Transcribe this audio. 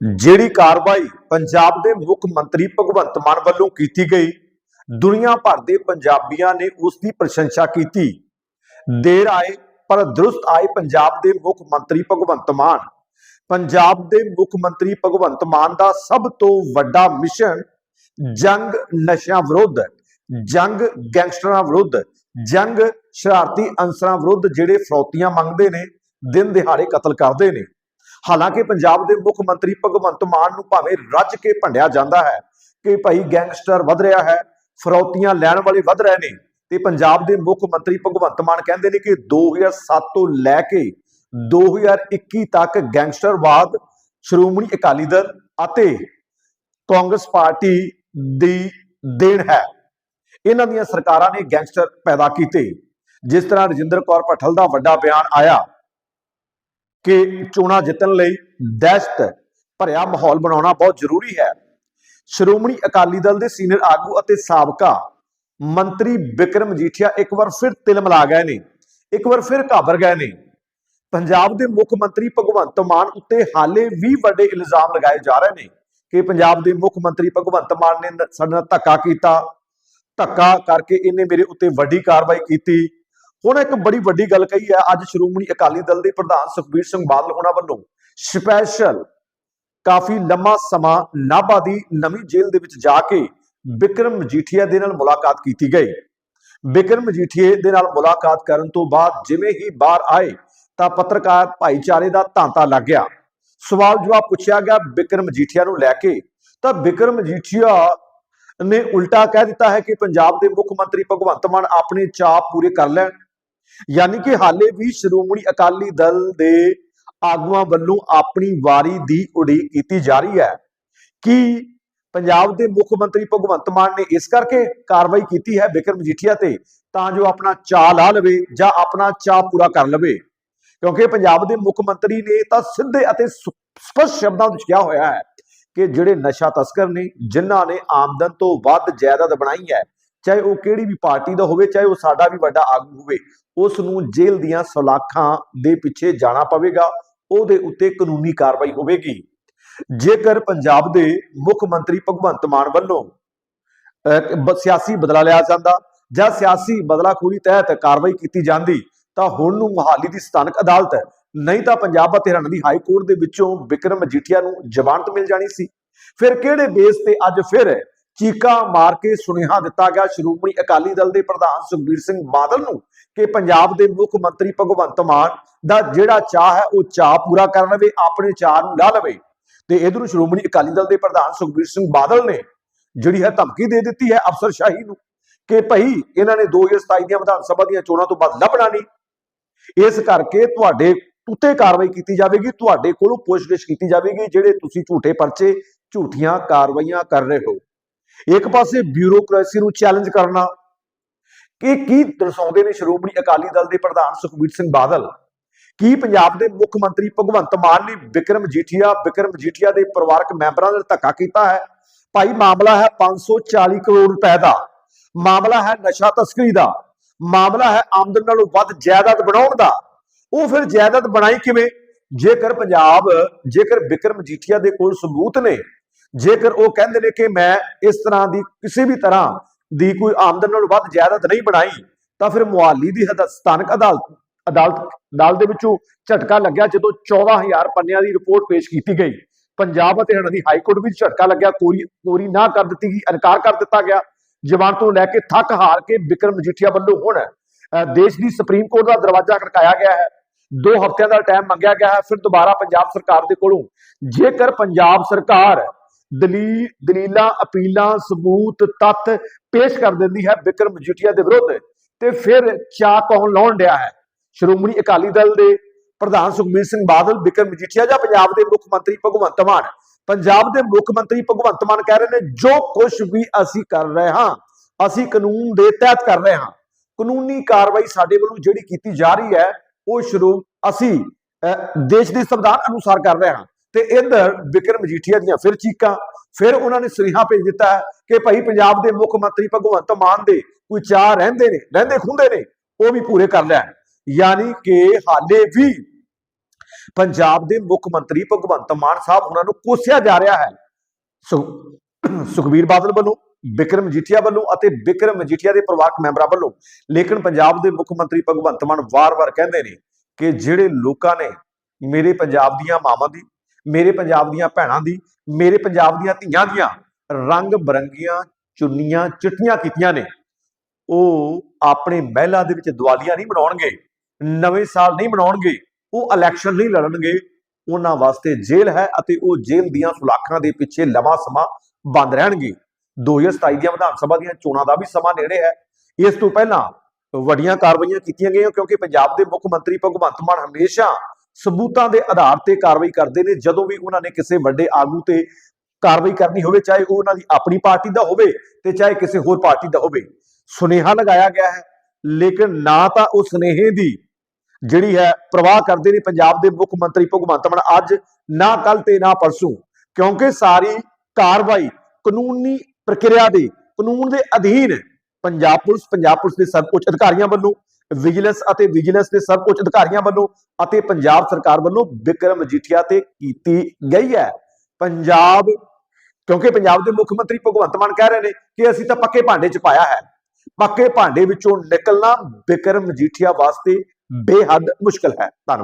ਜਿਹੜੀ ਕਾਰਵਾਈ ਪੰਜਾਬ ਦੇ ਮੁੱਖ ਮੰਤਰੀ ਭਗਵੰਤ ਮਾਨ ਵੱਲੋਂ ਕੀਤੀ ਗਈ, ਦੁਨੀਆ ਭਰ ਦੇ ਪੰਜਾਬੀਆਂ ਨੇ ਉਸ ਦੀ ਪ੍ਰਸ਼ੰਸਾ ਕੀਤੀ। ਦੇਰ ਆਏ ਪਰ ਦਰੁਸਤ ਆਏ ਪੰਜਾਬ ਦੇ ਮੁੱਖ ਮੰਤਰੀ ਭਗਵੰਤ ਮਾਨ। ਪੰਜਾਬ ਦੇ ਮੁੱਖ ਮੰਤਰੀ ਭਗਵੰਤ ਮਾਨ ਦਾ ਸਭ ਤੋਂ ਵੱਡਾ ਮਿਸ਼ਨ ਜੰਗ ਨਸ਼ਿਆਂ ਵਿਰੁੱਧ, ਜੰਗ ਗੈਂਗਸਟਰਾਂ ਵਿਰੁੱਧ, ਜੰਗ ਸ਼ਰਾਰਤੀ ਅੰਸਰਾਂ ਵਿਰੁੱਧ ਜਿਹੜੇ ਫਰੌਤੀਆਂ ਮੰਗਦੇ ਨੇ, ਦਿਨ ਦਿਹਾੜੇ ਕਤਲ ਕਰਦੇ ਨੇ। ਹਾਲਾਂਕਿ ਪੰਜਾਬ ਦੇ ਮੁੱਖ ਮੰਤਰੀ ਭਗਵੰਤ ਮਾਨ ਨੂੰ ਭਾਵੇਂ ਰੱਜ ਕੇ ਭੰਡਿਆ ਜਾਂਦਾ ਹੈ ਕਿ ਭਾਈ ਗੈਂਗਸਟਰ ਵੱਧ ਰਿਹਾ ਹੈ, ਫਰੌਤੀਆਂ ਲੈਣ ਵਾਲੇ ਵੱਧ ਰਹੇ ਨੇ, ਤੇ ਪੰਜਾਬ ਦੇ ਮੁੱਖ ਮੰਤਰੀ ਭਗਵੰਤ ਮਾਨ ਕਹਿੰਦੇ ਨੇ ਕਿ 2007 ਤੋਂ ਲੈ ਕੇ 2021 ਤੱਕ ਗੈਂਗਸਟਰਵਾਦ, ਸ਼੍ਰੋਮਣੀ ਅਕਾਲੀ ਦਲ ਅਤੇ ਕਾਂਗਰਸ ਪਾਰਟੀ ਦੀ ਦੇਣ ਹੈ। ਇਹਨਾਂ ਦੀਆਂ ਸਰਕਾਰਾਂ ਨੇ ਗੈਂਗਸਟਰ ਪੈਦਾ ਕੀਤੇ। ਜਿਸ ਤਰ੍ਹਾਂ ਰਜਿੰਦਰ ਕੌਰ ਪਠਲ ਦਾ ਵੱਡਾ ਬਿਆਨ ਆਇਆ ਕਿ ਚੋਣਾਂ ਜਿੱਤਣ ਲਈ ਦਹਿਸ਼ਤ ਭਰਿਆ ਮਾਹੌਲ ਬਣਾਉਣਾ ਬਹੁਤ ਜ਼ਰੂਰੀ ਹੈ। ਸ਼੍ਰੋਮਣੀ ਅਕਾਲੀ ਦਲ ਦੇ ਸੀਨੀਅਰ ਆਗੂ ਅਤੇ ਸਾਬਕਾ ਮੰਤਰੀ ਵਿਕਰਮ ਮਜੀਠੀਆ ਇੱਕ ਵਾਰ ਫਿਰ ਤਿਲ ਮਿਲਾ ਗਏ ਨੇ, ਇੱਕ ਵਾਰ ਫਿਰ ਘਾਬਰ ਗਏ ਨੇ। ਪੰਜਾਬ ਦੇ ਮੁੱਖ ਮੰਤਰੀ ਭਗਵੰਤ ਮਾਨ ਉੱਤੇ ਹਾਲੇ ਵੀ ਵੱਡੇ ਇਲਜ਼ਾਮ ਲਗਾਏ ਜਾ ਰਹੇ ਨੇ ਕਿ ਪੰਜਾਬ ਦੇ ਮੁੱਖ ਮੰਤਰੀ ਭਗਵੰਤ ਮਾਨ ਨੇ ਸਾਡੇ ਨਾਲ ਧੱਕਾ ਕੀਤਾ। ਧੱਕਾ ਕਰਕੇ ਇਹਨੇ ਮੇਰੇ ਉੱਤੇ ਵੱਡੀ ਕਾਰਵਾਈ ਕੀਤੀ। ਹੁਣ ਇੱਕ ਬੜੀ ਵੱਡੀ ਗੱਲ ਕਹੀ ਹੈ। ਅੱਜ ਸ਼੍ਰੋਮਣੀ ਅਕਾਲੀ ਦਲ ਦੇ ਪ੍ਰਧਾਨ ਸੁਖਬੀਰ ਸਿੰਘ ਬਾਦਲ ਹੋਣਾ ਵੱਲੋਂ ਸਪੈਸ਼ਲ ਕਾਫੀ ਲੰਮਾ ਸਮਾਂ ਨਾਭਾ ਦੀ ਨਵੀਂ ਜੇਲ੍ਹ ਦੇ ਵਿੱਚ ਜਾ ਕੇ ਬਿਕਰਮ ਮਜੀਠੀਆ ਦੇ ਨਾਲ ਮੁਲਾਕਾਤ ਕੀਤੀ ਗਈ। ਬਿਕਰਮ ਮਜੀਠੀਏ ਦੇ ਨਾਲ ਮੁਲਾਕਾਤ ਕਰਨ ਤੋਂ ਬਾਅਦ ਜਿਵੇਂ ਹੀ ਬਾਹਰ ਆਏ ਤਾਂ ਪੱਤਰਕਾਰ ਭਾਈਚਾਰੇ ਦਾ ਤਾਂਤਾ ਲੱਗ ਗਿਆ। ਸਵਾਲ ਜਵਾਬ ਪੁੱਛਿਆ ਗਿਆ ਬਿਕਰਮ ਮਜੀਠੀਆ ਨੂੰ ਲੈ ਕੇ। ਤਾਂ ਬਿਕਰਮ ਮਜੀਠੀਆ ਨੇ ਉਲਟਾ ਕਹਿ ਦਿੱਤਾ ਹੈ ਕਿ ਪੰਜਾਬ ਦੇ ਮੁੱਖ ਮੰਤਰੀ ਭਗਵੰਤ ਮਾਨ ਆਪਣੇ ਚਾਅ ਪੂਰੇ ਕਰ ਲੈਣ। ਯਾਨੀ ਕਿ ਹਾਲੇ ਵੀ ਸ਼੍ਰੋਮਣੀ ਅਕਾਲੀ ਦਲ ਦੇ ਆਗੂਆਂ ਵੱਲੋਂ ਆਪਣੀ ਵਾਰੀ ਦੀ ਉਡੀਕ ਕੀਤੀ ਜਾ ਰਹੀ ਹੈ। ਕਿ ਪੰਜਾਬ ਦੇ ਮੁੱਖ ਮੰਤਰੀ ਭਗਵੰਤ ਮਾਨ ਨੇ ਇਸ ਕਰਕੇ ਕਾਰਵਾਈ ਕੀਤੀ ਹੈ ਬਿਕਰਮ ਮਜੀਠੀਆ ਤੇ, ਤਾਂ ਜੋ ਆਪਣਾ ਚਾਅ ਲਾ ਲਵੇ ਜਾਂ ਆਪਣਾ ਚਾਅ ਪੂਰਾ ਕਰ ਲਵੇ? ਕਿਉਂਕਿ ਪੰਜਾਬ ਦੇ ਮੁੱਖ ਮੰਤਰੀ ਨੇ ਤਾਂ ਸਿੱਧੇ ਅਤੇ ਸੁ- ਸਪਸ਼ਟ ਸ਼ਬਦਾਂ ਵਿੱਚ ਕਿਹਾ ਹੋਇਆ ਹੈ ਕਿ ਜਿਹੜੇ ਨਸ਼ਾ ਤਸਕਰ ਨੇ, ਜਿਨ੍ਹਾਂ ਨੇ ਆਮਦਨ ਤੋਂ ਵੱਧ ਜਾਇਦਾਦ ਬਣਾਈ ਹੈ ਚਾਹੇ ਉਹ ਕਿਹੜੀ ਵੀ ਪਾਰਟੀ ਦਾ ਹੋਵੇ ਚਾਹੇ ਉਹ ਸਾਡਾ ਵੀ ਵੱਡਾ ਆਗੂ ਹੋਵੇ ਉਸ ਨੂੰ ਜੇਲ੍ਹ ਦੀਆਂ ਸਲਾਖਾਂ ਦੇ ਪਿੱਛੇ ਜਾਣਾ ਪਵੇਗਾ ਉਹਦੇ ਉੱਤੇ ਕਾਨੂੰਨੀ ਕਾਰਵਾਈ ਹੋਵੇਗੀ। ਜੇਕਰ ਪੰਜਾਬ ਦੇ ਮੁੱਖ ਮੰਤਰੀ ਭਗਵੰਤ ਮਾਨ ਵੱਲੋਂ ਅਹ, ਸਿਆਸੀ ਬਦਲਾ ਲਿਆ ਜਾਂਦਾ ਜਾਂ ਸਿਆਸੀ ਬਦਲਾਖੋਰੀ ਤਹਿਤ ਕਾਰਵਾਈ ਕੀਤੀ ਜਾਂਦੀ ਤਾਂ ਹੁਣ ਨੂੰ ਮੁਹਾਲੀ ਦੀ ਸਥਾਨਕ ਅਦਾਲਤ ਨਹੀਂ ਤਾਂ ਪੰਜਾਬ ਅਤੇ ਹਰਿਆਣਾ ਦੀ ਹਾਈ ਕੋਰਟ ਦੇ ਵਿੱਚੋਂ ਵਿਕਰਮ ਮਜੀਠੀਆ ਨੂੰ ਜ਼ਮਾਨਤ ਮਿਲ ਜਾਣੀ ਸੀ। ਫਿਰ ਕਿਹੜੇ ਬੇਸ ਤੇ ਅੱਜ ਫਿਰ ਚੀਕਾ ਮਾਰ ਕੇ ਸੁਨੇਹਾ ਦਿੱਤਾ ਗਿਆ। ਸ਼੍ਰੋਮਣੀ ਅਕਾਲੀ ਦਲ ਦੇ ਪ੍ਰਧਾਨ ਸੁਖਬੀਰ ਸਿੰਘ ਬਾਦਲ ਨੂੰ ਕਿ ਪੰਜਾਬ ਦੇ ਮੁੱਖ ਮੰਤਰੀ ਭਗਵੰਤ ਮਾਨ ਦਾ ਜਿਹੜਾ ਚਾਹ ਹੈ, ਉਹ ਚਾਹ ਪੂਰਾ ਕਰ ਲਵੇ, ਆਪਣੇ ਚਾਹ ਨੂੰ ਲਾ ਲਵੇ। ਤੇ ਇਧਰੋਂ ਸ਼੍ਰੋਮਣੀ ਅਕਾਲੀ ਦਲ ਦੇ ਪ੍ਰਧਾਨ ਸੁਖਬੀਰ ਸਿੰਘ ਬਾਦਲ ਨੇ ਜਿਹੜੀ ਹੈ ਧਮਕੀ ਦੇ ਦਿੱਤੀ ਹੈ ਅਫਸਰਸ਼ਾਹੀ ਨੂੰ ਕਿ ਭਈ ਇਹਨਾਂ ਨੇ 2027 ਦੀਆਂ ਵਿਧਾਨ ਸਭਾ ਦੀਆਂ ਚੋਣਾਂ ਤੋਂ ਬਾਅਦ ਲੱਭਣਾ ਨਹੀਂ ਇਸ ਕਰਕੇ ਤੁਹਾਡੇ ਉੱਤੇ ਕਾਰਵਾਈ ਕੀਤੀ ਜਾਵੇਗੀ, ਤੁਹਾਡੇ ਕੋਲੋਂ ਪੁੱਛਗਿੱਛ ਕੀਤੀ ਜਾਵੇਗੀ, ਜਿਹੜੇ ਤੁਸੀਂ ਝੂਠੇ ਪਰਚੇ, ਝੂਠੀਆਂ ਕਾਰਵਾਈਆਂ ਕਰ ਰਹੇ ਹੋ। ਇੱਕ ਪਾਸੇ ਬਿਊਰੋਕ੍ਰੇਸੀ ਨੂੰ ਚੈਲੰਜ ਕਰਨਾ, ਕਿ ਕੀ ਦਰਸਾਉਂਦੇ ਨੇ ਸ਼੍ਰੋਮਣੀ ਅਕਾਲੀ ਦਲ ਦੇ ਪ੍ਰਧਾਨ ਸੁਖਬੀਰ ਸਿੰਘ ਬਾਦਲ? ਕੀ ਪੰਜਾਬ ਦੇ ਮੁੱਖ ਮੰਤਰੀ ਭਗਵੰਤ ਮਾਨ ਨੇ ਵਿਕਰਮ ਮਜੀਠੀਆ ਵਿਕਰਮ ਮਜੀਠੀਆ ਦੇ ਪਰਿਵਾਰਕ ਮੈਂਬਰਾਂ ਨਾਲ ਧੱਕਾ ਕੀਤਾ ਹੈ? ਭਾਈ, ਮਾਮਲਾ ਹੈ 540 ਕਰੋੜ ਰੁਪਏ ਦਾ। ਮਾਮਲਾ ਹੈ ਨਸ਼ਾ ਤਸਕਰੀ ਦਾ। ਮਾਮਲਾ ਹੈ ਆਮਦਨ ਨਾਲੋਂ ਵੱਧ ਜਾਇਦਾਦ ਬਣਾਉਣ ਦਾ। ਉਹ ਫਿਰ ਜਾਇਦਾਦ ਬਣਾਈ ਕਿਵੇਂ? ਜੇਕਰ ਪੰਜਾਬ, ਜੇਕਰ ਵਿਕਰਮ ਮਜੀਠੀਆ ਦੇ ਕੋਲ ਸਬੂਤ ਨੇ ਜੇਕਰ ਉਹ ਕਹਿੰਦੇ ਨੇ ਕਿ ਮੈਂ ਇਸ ਤਰ੍ਹਾਂ ਦੀ ਕਿਸੇ ਵੀ ਤਰ੍ਹਾਂ ਦੀ ਕੋਈ ਆਮਦਨ ਨਾਲੋਂ ਵੱਧ ਜਾਇਦਾਦ ਨਹੀਂ ਬਣਾਈ ਤਾਂ ਫਿਰ ਮੁਹਾਲੀ ਦੀ ਸਥਾਨਕ ਅਦਾਲਤ ਅਦਾਲਤ ਅਦਾਲਤ ਦੇ ਵਿੱਚੋਂ ਝਟਕਾ ਲੱਗਿਆ ਜਦੋਂ 14000 ਪੰਨਿਆਂ ਦੀ ਰਿਪੋਰਟ ਪੇਸ਼ ਕੀਤੀ ਗਈ। ਪੰਜਾਬ ਅਤੇ ਹਰਿਆਣਾ ਦੀ ਹਾਈ ਕੋਰਟ ਵਿੱਚ ਝਟਕਾ ਲੱਗਿਆ ਕੋਰੀ ਕੋਰੀ ਨਾ ਕਰ ਦਿੱਤੀ ਗਈ ਇਨਕਾਰ ਕਰ ਦਿੱਤਾ ਗਿਆ। ਜ਼ਮਾਨਤ ਤੋਂ ਲੈ ਕੇ ਥੱਕ ਹਾਰ ਕੇ ਵਿਕਰਮ ਮਜੀਠੀਆ ਵੱਲੋਂ ਹੁਣ ਅਹ, ਦੇਸ਼ ਦੀ ਸੁਪਰੀਮ ਕੋਰਟ ਦਾ ਦਰਵਾਜ਼ਾ ਖੜਕਾਇਆ ਗਿਆ ਹੈ। ਦੋ ਹਫ਼ਤਿਆਂ ਦਾ ਟਾਈਮ ਮੰਗਿਆ ਗਿਆ ਹੈ ਫਿਰ ਦੁਬਾਰਾ ਪੰਜਾਬ ਸਰਕਾਰ ਦੇ ਕੋਲੋਂ। ਜੇਕਰ ਪੰਜਾਬ ਸਰਕਾਰ ਦਲੀਲ ਦਲੀਲਾਂ ਅਪੀਲਾਂ ਸਬੂਤ ਤੱਥ ਪੇਸ਼ ਕਰ ਦਿੰਦੀ ਹੈ ਬਿਕਰਮ ਮਜੀਠੀਆ ਦੇ ਵਿਰੁੱਧ ਤੇ ਫਿਰ ਚਾ ਕੌਣ ਲਾਉਣ ਡਿਆ ਹੈ? ਸ਼੍ਰੋਮਣੀ ਅਕਾਲੀ ਦਲ ਦੇ ਪ੍ਰਧਾਨ ਸੁਖਬੀਰ ਸਿੰਘ ਬਾਦਲ ਬਿਕਰਮ ਮਜੀਠੀਆ ਜਾਂ ਪੰਜਾਬ ਦੇ ਮੁੱਖ ਮੰਤਰੀ ਭਗਵੰਤ ਮਾਨ? ਪੰਜਾਬ ਦੇ ਮੁੱਖ ਮੰਤਰੀ ਭਗਵੰਤ ਮਾਨ ਕਹਿ ਰਹੇ ਨੇ ਜੋ ਕੁਝ ਵੀ ਅਸੀਂ ਕਰ ਰਹੇ ਹਾਂ ਅਸੀਂ ਕਾਨੂੰਨ ਦੇ ਤਹਿਤ ਕਰ ਰਹੇ ਹਾਂ। ਕਾਨੂੰਨੀ ਕਾਰਵਾਈ ਸਾਡੇ ਵੱਲੋਂ ਜਿਹੜੀ ਕੀਤੀ ਜਾ ਰਹੀ ਹੈ ਉਹ ਸ਼ੁਰੂ ਅਸੀਂ ਅਹ, ਦੇਸ਼ ਦੇ ਸੰਵਿਧਾਨ ਅਨੁਸਾਰ ਕਰ ਰਹੇ ਹਾਂ। ਤੇ ਇੱਧਰ ਵਿਕਰਮ ਮਜੀਠੀਆ ਦੀਆਂ ਫਿਰ ਚੀਕਾਂ, ਫਿਰ ਉਹਨਾਂ ਨੇ ਸੁਨੇਹਾ ਭੇਜ ਦਿੱਤਾ ਹੈ ਕਿ ਭਾਈ ਪੰਜਾਬ ਦੇ ਮੁੱਖ ਮੰਤਰੀ ਭਗਵੰਤ ਮਾਨ ਦੇ ਕੋਈ ਚਾਹ ਰਹਿੰਦੇ ਨੇ, ਰਹਿੰਦੇ ਖੁੰਦੇ ਨੇ, ਉਹ ਵੀ ਪੂਰੇ ਕਰ ਲੈਣ। ਯਾਨੀ ਕਿ ਹਾਲੇ ਵੀ ਪੰਜਾਬ ਦੇ ਮੁੱਖ ਮੰਤਰੀ ਭਗਵੰਤ ਮਾਨ ਸਾਹਿਬ ਉਹਨਾਂ ਨੂੰ ਕੋਸਿਆ ਜਾ ਰਿਹਾ ਹੈ। ਸੁ- ਸੁਖਬੀਰ ਬਾਦਲ ਵੱਲੋਂ ਬਿਕਰਮ ਮਜੀਠੀਆ ਵੱਲੋਂ ਅਤੇ ਬਿਕਰਮ ਮਜੀਠੀਆ ਦੇ ਪਰਿਵਾਰਕ ਮੈਂਬਰਾਂ ਵੱਲੋਂ, ਲੇਕਿਨ ਪੰਜਾਬ ਦੇ ਮੁੱਖ ਮੰਤਰੀ ਭਗਵੰਤ ਮਾਨ ਵਾਰ-ਵਾਰ ਕਹਿੰਦੇ ਨੇ ਕਿ ਜਿਹੜੇ ਲੋਕਾਂ ਨੇ ਮੇਰੇ ਪੰਜਾਬ ਦੀਆਂ ਮਾਵਾਂ ਦੀ ਮੇਰੇ ਪੰਜਾਬ ਦੀਆਂ ਭੈਣਾਂ ਦੀ, ਮੇਰੇ ਪੰਜਾਬ ਦੀਆਂ ਧੀਆਂ ਦੀਆਂ ਰੰਗ ਬਰੰਗੀਆਂ ਚੁੰਨੀਆਂ ਚਿੱਟੀਆਂ ਕੀਤੀਆਂ ਨੇ। ਉਹ ਆਪਣੇ ਮਹਿਲਾ ਦੇ ਵਿੱਚ ਦੀਵਾਲੀਆਂ ਨਹੀਂ ਮਨਾਉਣਗੇ, ਨਵੇਂ ਸਾਲ ਨਹੀਂ ਮਨਾਉਣਗੇ, ਉਹ ਇਲੈਕਸ਼ਨ ਨਹੀਂ ਲੜਨਗੇ, ਉਹਨਾਂ ਵਾਸਤੇ ਜੇਲ੍ਹ ਹੈ ਅਤੇ ਉਹ ਜੇਲ੍ਹ ਦੀਆਂ ਸੁਲਾਖਾਂ ਦੇ ਪਿੱਛੇ ਲੰਮਾ ਸਮਾਂ ਬੰਦ ਰਹਿਣਗੇ। 2027 ਦੀਆਂ ਵਿਧਾਨ ਸਭਾ ਦੀਆਂ ਚੋਣਾਂ ਦਾ ਵੀ ਸਮਾਂ ਨੇੜੇ ਹੈ। ਇਸ ਤੋਂ ਪਹਿਲਾਂ ਵੱਡੀਆਂ ਕਾਰਵਾਈਆਂ ਕੀਤੀਆਂ ਗਈਆਂ ਕਿਉਂਕਿ ਪੰਜਾਬ ਦੇ ਮੁੱਖ ਮੰਤਰੀ ਭਗਵੰਤ ਮਾਨ ਹਮੇਸ਼ਾ ਸਬੂਤਾਂ ਦੇ ਆਧਾਰ ਤੇ ਕਾਰਵਾਈ ਕਰਦੇ ਨੇ, ਜਦੋਂ ਵੀ ਉਹਨਾਂ ਨੇ ਕਿਸੇ ਵੱਡੇ ਆਗੂ ਤੇ ਕਾਰਵਾਈ ਕਰਨੀ ਹੋਵੇ, ਚਾਹੇ ਉਹ ਉਹਨਾਂ ਦੀ ਆਪਣੀ ਪਾਰਟੀ ਦਾ ਹੋਵੇ ਤੇ ਚਾਹੇ ਕਿਸੇ ਹੋਰ ਪਾਰਟੀ ਦਾ ਹੋਵੇ। ਸੁਨੇਹਾ ਲਗਾਇਆ ਗਿਆ ਹੈ, ਲੇਕਿਨ ਨਾ ਤਾਂ ਉਹ ਸੁਨੇਹੇ ਦੀ ਜਿਹੜੀ ਹੈ ਪ੍ਰਵਾਹ ਕਰਦੇ ਨੇ ਪੰਜਾਬ ਦੇ ਮੁੱਖ ਮੰਤਰੀ ਭਗਵੰਤ ਮਾਨ ਅੱਜ, ਨਾ ਕੱਲ ਤੇ ਨਾ ਪਰਸੋਂ, ਕਿਉਂਕਿ ਸਾਰੀ ਕਾਰਵਾਈ ਕਾਨੂੰਨੀ ਪ੍ਰਕਿਰਿਆ ਦੇ, ਕਾਨੂੰਨ ਦੇ ਅਧੀਨ ਪੰਜਾਬ ਪੁਲਿਸ ਪੰਜਾਬ ਪੁਲਿਸ ਦੇ ਸਭ ਉੱਚ ਅਧਿਕਾਰੀਆਂ ਵੱਲੋਂ ਵਿਜੀਲੈਂਸ ਅਤੇ ਵਿਜੀਲੈਂਸ ਦੇ ਸਭ ਉੱਚ ਅਧਿਕਾਰੀਆਂ ਵੱਲੋਂ ਅਤੇ ਪੰਜਾਬ ਸਰਕਾਰ ਵੱਲੋਂ ਵਿਕਰਮ ਮਜੀਠੀਆ ਤੇ ਕੀਤੀ ਗਈ ਹੈ। ਪੰਜਾਬ, ਕਿਉਂਕਿ ਪੰਜਾਬ ਦੇ ਮੁੱਖ ਮੰਤਰੀ ਭਗਵੰਤ ਮਾਨ ਕਹਿ ਰਹੇ ਨੇ ਕਿ ਅਸੀਂ ਤਾਂ ਪੱਕੇ ਭਾਂਡੇ 'ਚ ਪਾਇਆ ਹੈ। ਪੱਕੇ ਭਾਂਡੇ ਵਿੱਚੋਂ ਨਿਕਲਣਾ ਵਿਕਰਮ ਮਜੀਠੀਆ ਵਾਸਤੇ ਬੇਹੱਦ ਮੁਸ਼ਕਲ ਹੈ। ਧੰਨਵਾਦ।